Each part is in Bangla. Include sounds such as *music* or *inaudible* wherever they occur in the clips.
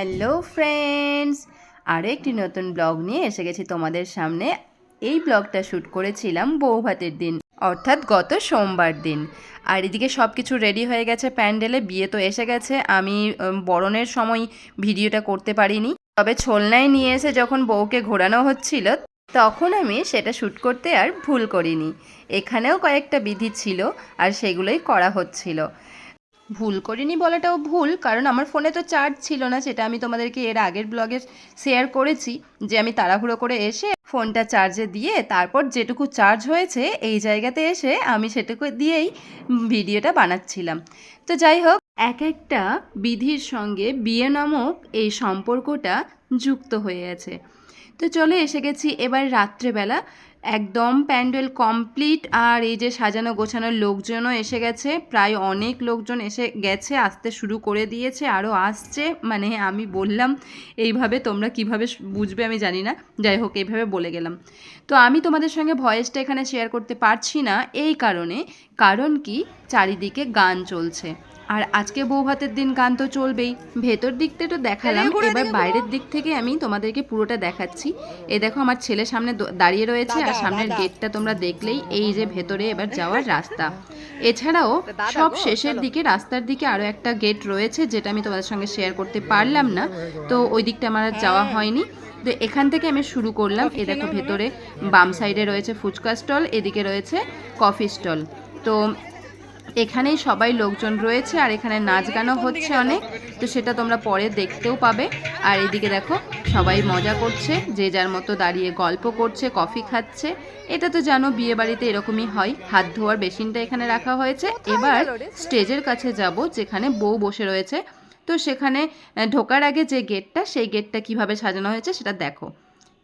হ্যালো ফ্রেন্ডস আরও একটি নতুন ব্লগ নিয়ে এসে গেছি তোমাদের সামনে। এই ব্লগটা শ্যুট করেছিলাম বৌভাতের দিন, অর্থাৎ গত সোমবার দিন। আর এদিকে সব কিছু রেডি হয়ে গেছে প্যান্ডেলে, বিয়ে তো এসে গেছে। আমি বরণের সময় ভিডিওটা করতে পারিনি। তবে ছোলনায় নিয়ে এসে যখন বউকে ঘোরানো হচ্ছিল, তখন আমি সেটা শ্যুট করতে আর ভুল করিনি। এখানেও কয়েকটা বিধি ছিল আর সেগুলোই করা হচ্ছিল। ভুল করিনি বলাটাও ভুল, কারণ আমার ফোনে তো চার্জ ছিল না, সেটা আমি তোমাদেরকে এর আগের ব্লগে শেয়ার করেছি, যে আমি তাড়াহুড়ো করে এসে ফোনটা চার্জে দিয়ে তারপর যেটুকু চার্জ হয়েছে, এই জায়গাতে এসে আমি সেটুকু দিয়েই ভিডিওটা বানাচ্ছিলাম। তো যাই হোক, এক একটা বিধির সঙ্গে বিয়ে নামক এই সম্পর্কটা যুক্ত হয়ে আছে। তো চলে এসে গেছি, এবার রাত্রেবেলা একদম প্যান্ডেল কমপ্লিট। আর এই যে সাজানো গোছানোর লোকজনও এসে গেছে। প্রায় অনেক লোকজন এসে গেছে আসতে শুরু করে দিয়েছে আরও আসছে। মানে আমি বললাম এইভাবে তোমরা কীভাবে বুঝবে আমি জানি না। যাই হোক এইভাবে বলে গেলাম। তো আমি তোমাদের সঙ্গে ভয়েসটা এখানে শেয়ার করতে পারছি না এই কারণে। কারণ কি? চারিদিকে গান চলছে। আর আজকে বৌভাতের দিন গান তো চলবেই। ভেতর দিকটা তো দেখালাম। এবার বাইরের দিক থেকে আমি তোমাদেরকে পুরোটা দেখাচ্ছি। এ দেখো আমার ছেলে সামনে দাঁড়িয়ে রয়েছে। আর সামনের গেটটা তোমরা দেখলেই এই যে ভেতরে এবার যাওয়ার রাস্তা। *laughs* এছাড়াও সব শেষের দিকে রাস্তার দিকে আরও একটা গেট রয়েছে যেটা আমি তোমাদের সঙ্গে শেয়ার করতে পারলাম না। তো ওই দিকটা আমার আর যাওয়া হয়নি। তো এখান থেকে আমি শুরু করলাম। এ দেখো ভেতরে বাম সাইডে রয়েছে ফুচকা স্টল এদিকে রয়েছে কফি স্টল তো এখানেই সবাই লোকজন রয়েছে আর এখানে নাচ গানও হচ্ছে অনেক। তো সেটা তোমরা পরে দেখতেও পাবে। আর এদিকে দেখো সবাই মজা করছে যে যার মতো দাঁড়িয়ে গল্প করছে কফি খাচ্ছে। এটা তো জানো বিয়ে বাড়িতে এরকমই হয়। হাত ধোয়ার বেসিনটা এখানে রাখা হয়েছে। এবার স্টেজের কাছে যাব যেখানে বউ বসে রয়েছে। তো সেখানে ঢোকার আগে যে গেটটা সেই গেটটা কীভাবে সাজানো হয়েছে সেটা দেখো।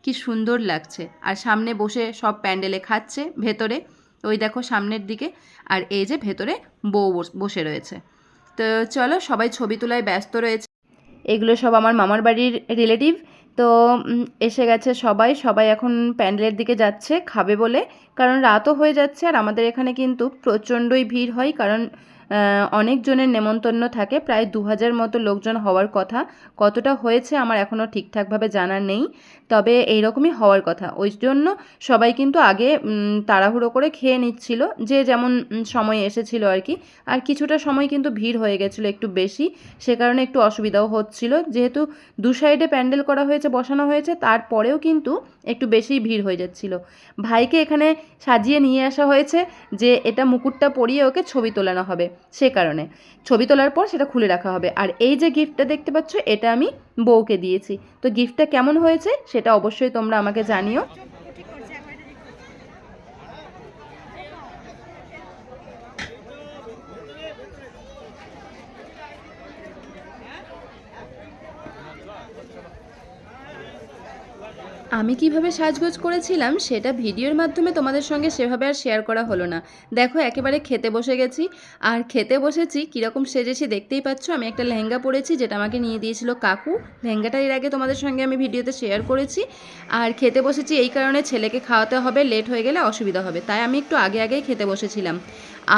কি সুন্দর লাগছে। আর সামনে বসে সব প্যান্ডেলে খাচ্ছে ভেতরে। ওই দেখো সামনের দিকে, আর এই যে ভেতরে বউ বস- রয়েছে। তো চলো সবাই ছবি তোলায় ব্যস্ত রয়েছে। এগুলো সব আমার মামার বাড়ির রিলেটিভ তো এসে গেছে সবাই। সবাই এখন প্যান্ডেলের দিকে যাচ্ছে, খাবে বলে। কারণ রাতও হয়ে যাচ্ছে আর আমাদের এখানে কিন্তু প্রচণ্ডই ভিড় হয়। কারণ অনেকজনের নেমন্তন্ন থাকে। প্রায় দু হাজার মতো লোকজন হওয়ার কথা। কতটা হয়েছে আমার এখনও ঠিকঠাকভাবে জানা নেই। তবে এইরকমই হওয়ার কথা। ওই জন্য সবাই কিন্তু আগে তাড়াহুড়ো করে খেয়ে নিচ্ছিল। যে যেমন সময় এসেছিল আর কি। আর কিছুটা সময় কিন্তু ভিড় হয়ে গেছিল একটু বেশি। সে কারণে একটু অসুবিধাও হচ্ছিল। যেহেতু দু সাইডে প্যান্ডেল করা হয়েছে, বসানো হয়েছে, তারপরেও কিন্তু একটু বেশিই ভিড় হয়ে যাচ্ছিল। ভাইকে এখানে সাজিয়ে নিয়ে আসা হয়েছে যে, এটা মুকুটটা পরিয়ে ওকে ছবি তোলানো হবে। সে কারণে। ছবি তোলার পর সেটা খুলে রাখা হবে। আর এই যে গিফটটা দেখতে পাচ্ছ, এটা আমি বউকে দিয়েছি। তো গিফটটা কেমন হয়েছে, সেটা অবশ্যই তোমরা আমাকে জানিও। আমি কীভাবে সাজগোজ করেছিলাম সেটা ভিডিওর মাধ্যমে তোমাদের সঙ্গে সেভাবে আর শেয়ার করা হলো না। দেখো, একেবারে খেতে বসে গেছি। আর খেতে বসেছি, কীরকম সেজেছি দেখতেই পাচ্ছ, আমি একটা লেহেঙ্গা পরেছি, যেটা আমাকে নিয়ে দিয়েছিল কাকু। লেহেঙ্গাটা এর আগে তোমাদের সঙ্গে আমি ভিডিওতে শেয়ার করেছি। আর খেতে বসেছি এই কারণে ছেলেকে খাওয়াতে হবে লেট হয়ে গেলে অসুবিধা হবে, তাই আমি একটু আগে আগেই খেতে বসেছিলাম।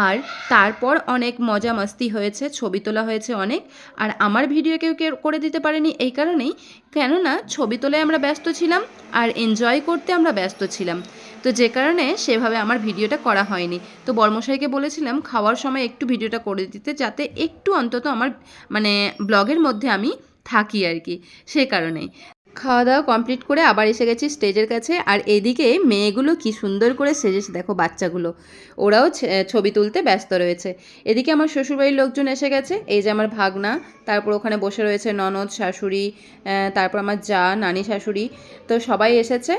আর তারপর অনেক মজা মস্তি হয়েছে, ছবি তোলা হয়েছে অনেক। আর আমার ভিডিও কেউ করে দিতে পারেনি এই কারণেই। কেননা, ছবি তোলায় আমরা ব্যস্ত ছিলাম। আর এনজয় করতে আমরা ব্যস্ত ছিলাম। তো যে কারণে সেভাবে আমার ভিডিওটা করা হয়নি। তো বর্মশাইকে বলেছিলাম, খাওয়ার সময় একটু ভিডিওটা করে দিতে, যাতে একটু অন্তত আমার মানে ব্লগের মধ্যে আমি থাকি আর কি। সে কারণেই। খাওয়া দাওয়া কমপ্লিট করে আবার এসে গেছি স্টেজের কাছে। আর এদিকে মেয়েগুলো কি সুন্দর করে সেজেছে, দেখো বাচ্চাগুলো। ওরাও ছবি তুলতে ব্যস্ত রয়েছে। এদিকে আমার শ্বশুরবাড়ির লোকজন এসে গেছে, এই যে আমার ভাগনা, তারপর ওখানে বসে রয়েছে ননদ, শাশুড়ি তারপর আমার যা, নানি, শাশুড়ি। তো সবাই এসেছে।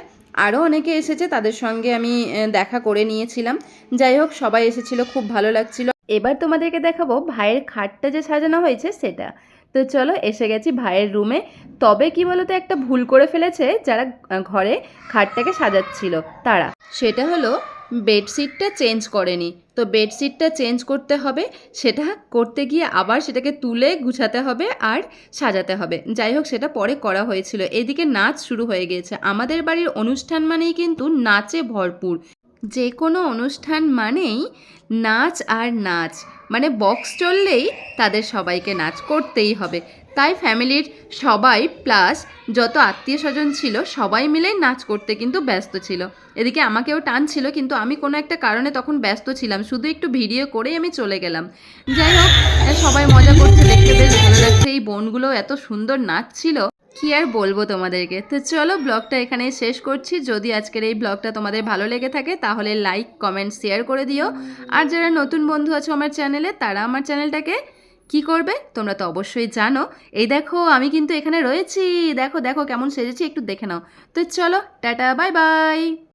আরও অনেকে এসেছে, তাদের সঙ্গে আমি দেখা করে নিয়েছিলাম। যাই হোক, সবাই এসেছিল, খুব ভালো লাগছিল। এবার তোমাদেরকে দেখাবো ভাইয়ের খাটটা যে সাজানো হয়েছে, সেটা। তো চলো এসে গেছি ভাইয়ের রুমে তবে কি বলতো, একটা ভুল করে ফেলেছে যারা ঘরে খাটটাকে সাজাচ্ছিল, তারা। সেটা হলো, বেডশিটটা চেঞ্জ করেনি। তো বেডশিটটা চেঞ্জ করতে হবে, সেটা করতে গিয়ে আবার সেটাকে তুলে গুছাতে হবে আর সাজাতে হবে। যাই হোক, সেটা পরে করা হয়েছিল। এদিকে নাচ শুরু হয়ে গিয়েছে। আমাদের বাড়ির অনুষ্ঠান মানেই কিন্তু নাচে ভরপুর। যে কোনো অনুষ্ঠান মানেই নাচ আর নাচ। মানে বক্স চললেই তাদের সবাইকে নাচ করতেই হবে। তাই ফ্যামিলির সবাই প্লাস যত আত্মীয় স্বজন ছিল, সবাই মিলেই নাচ করতে কিন্তু ব্যস্ত ছিল। এদিকে আমাকেও টান ছিল, কিন্তু আমি কোনো একটা কারণে তখন ব্যস্ত ছিলাম। শুধু একটু ভিডিও করেই আমি চলে গেলাম। যাই হোক, সবাই মজা করছে, দেখতে বেশ ভালো লাগছে। এই বোনগুলো এত সুন্দর নাচছিল কি আর বলব তোমাদেরকে? তো চলো ব্লগটা এখানে শেষ করছি। যদি আজকের এই ব্লগটা তোমাদের ভালো লেগে থাকে, তাহলে লাইক কমেন্ট শেয়ার করে দিও। আর যারা নতুন বন্ধু আছো আমার চ্যানেলে, তারা আমার চ্যানেলটাকে কি করবে? তোমরা তো অবশ্যই জানো। এই দেখো, আমি কিন্তু এখানে রয়েছি। দেখো দেখো কেমন সেজেছি, একটু দেখে নাও। তো চলো, টাটা বাই বাই